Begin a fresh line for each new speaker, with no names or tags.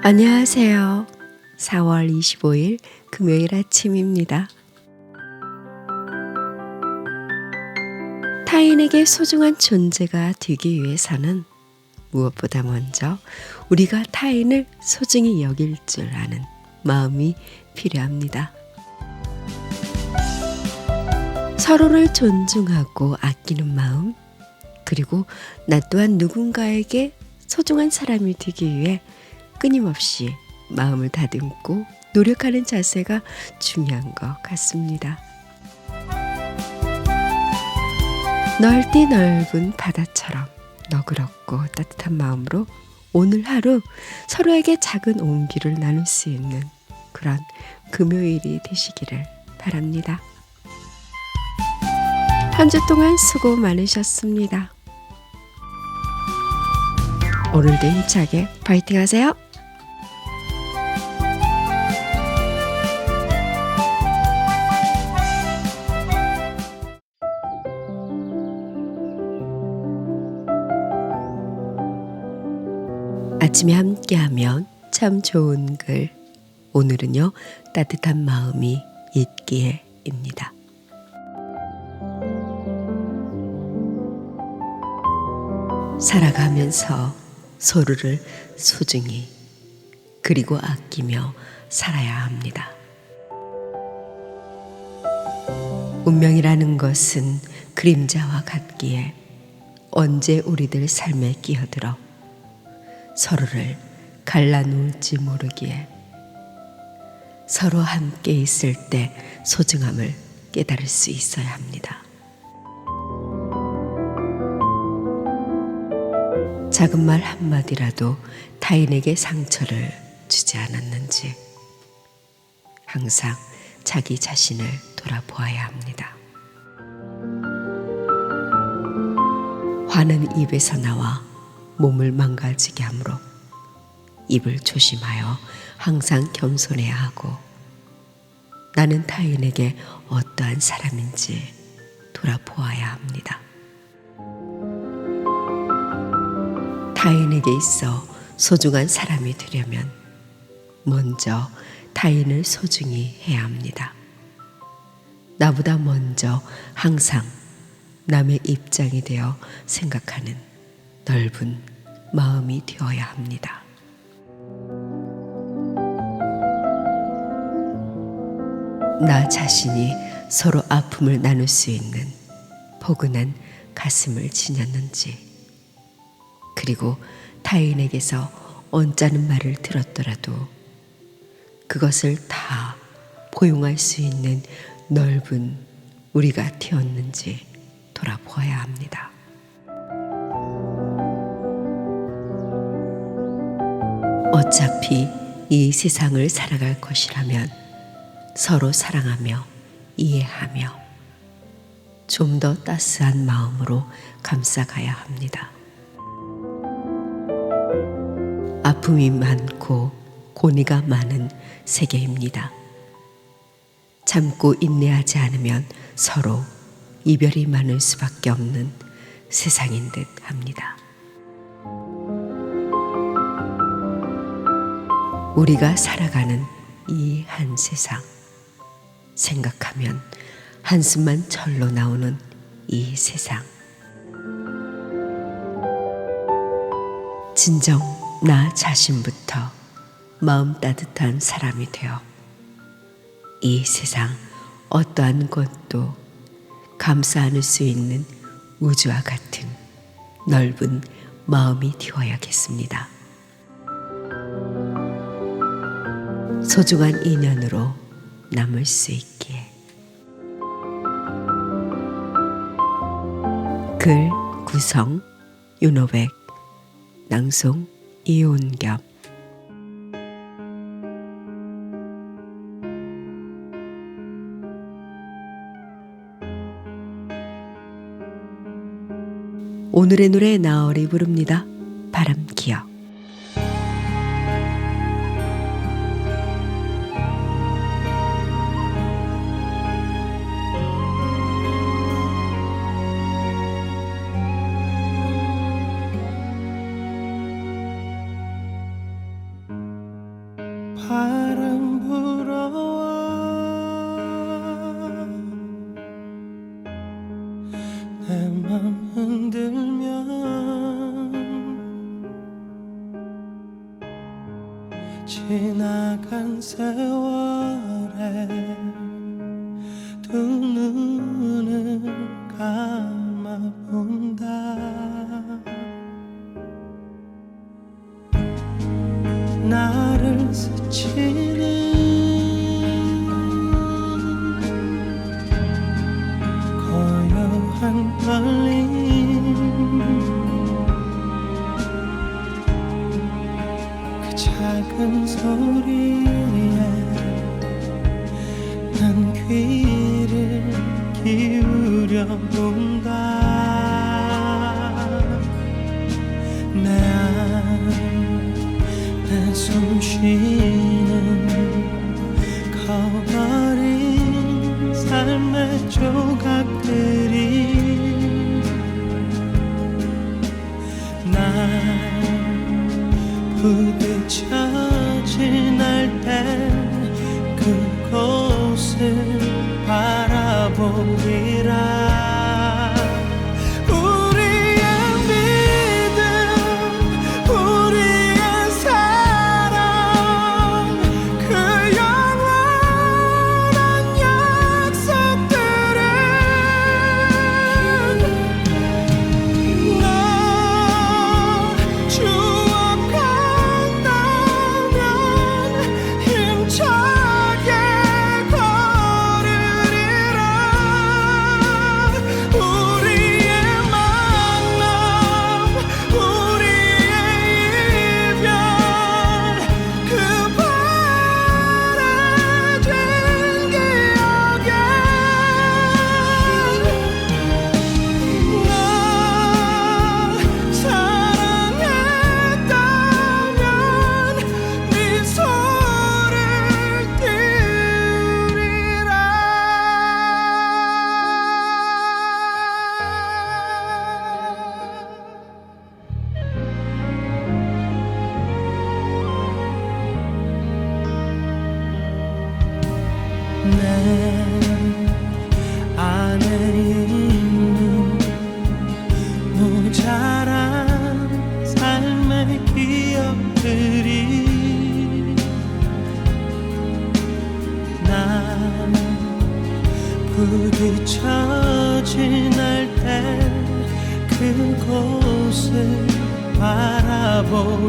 안녕하세요. 4월 25일 금요일 아침입니다. 타인에게 소중한 존재가 되기 위해서는 무엇보다 먼저 우리가 타인을 소중히 여길 줄 아는 마음이 필요합니다. 서로를 존중하고 아끼는 마음, 그리고 나 또한 누군가에게 소중한 사람이 되기 위해 끊임없이 마음을 다듬고 노력하는 자세가 중요한 것 같습니다. 넓디 넓은 바다처럼 너그럽고 따뜻한 마음으로 오늘 하루 서로에게 작은 온기를 나눌 수 있는 그런 금요일이 되시기를 바랍니다. 한 주 동안 수고 많으셨습니다. 오늘도 힘차게 파이팅 하세요. 아침에 함께하면 참 좋은 글. 오늘은요, 따뜻한 마음이 있기에입니다. 살아가면서 서로를 소중히 그리고 아끼며 살아야 합니다. 운명이라는 것은 그림자와 같기에 언제 우리들 삶에 끼어들어 서로를 갈라놓을지 모르기에 서로 함께 있을 때 소중함을 깨달을 수 있어야 합니다. 작은 말 한마디라도 타인에게 상처를 주지 않았는지 항상 자기 자신을 돌아보아야 합니다. 화는 입에서 나와 몸을 망가지게 하므로 입을 조심하여 항상 겸손해야 하고 나는 타인에게 어떠한 사람인지 돌아보아야 합니다. 타인에게 있어 소중한 사람이 되려면 먼저 타인을 소중히 해야 합니다. 나보다 먼저 항상 남의 입장이 되어 생각하는 넓은 마음이 되어야 합니다. 나 자신이 서로 아픔을 나눌 수 있는 포근한 가슴을 지녔는지 그리고 타인에게서 언짢은 말을 들었더라도 그것을 다 포용할 수 있는 넓은 우리가 되었는지 돌아보아야 합니다. 어차피 이 세상을 살아갈 것이라면 서로 사랑하며 이해하며 좀 더 따스한 마음으로 감싸가야 합니다. 아픔이 많고 고니가 많은 세계입니다. 참고 인내하지 않으면 서로 이별이 많을 수밖에 없는 세상인 듯 합니다. 우리가 살아가는 이 한 세상 생각하면 한숨만 절로 나오는 이 세상 진정 나 자신부터 마음 따뜻한 사람이 되어 이 세상 어떠한 것도 감싸 안을 수 있는 우주와 같은 넓은 마음이 되어야겠습니다. 소중한 인연으로 남을 수 있기에. 글 구성 윤호백 낭송 이온겹. 오늘의 노래 나얼이 부릅니다. 바람 기억
세월에 두 눈을 감아본다. 나를 스치는 고요한 떨림 그 작은 소리 내안내 숨쉬는 커버린 삶의 조각들이 난 부딪혀진 날때 그곳을 바라보리 부딪혀진 날때 그곳을 바라보리라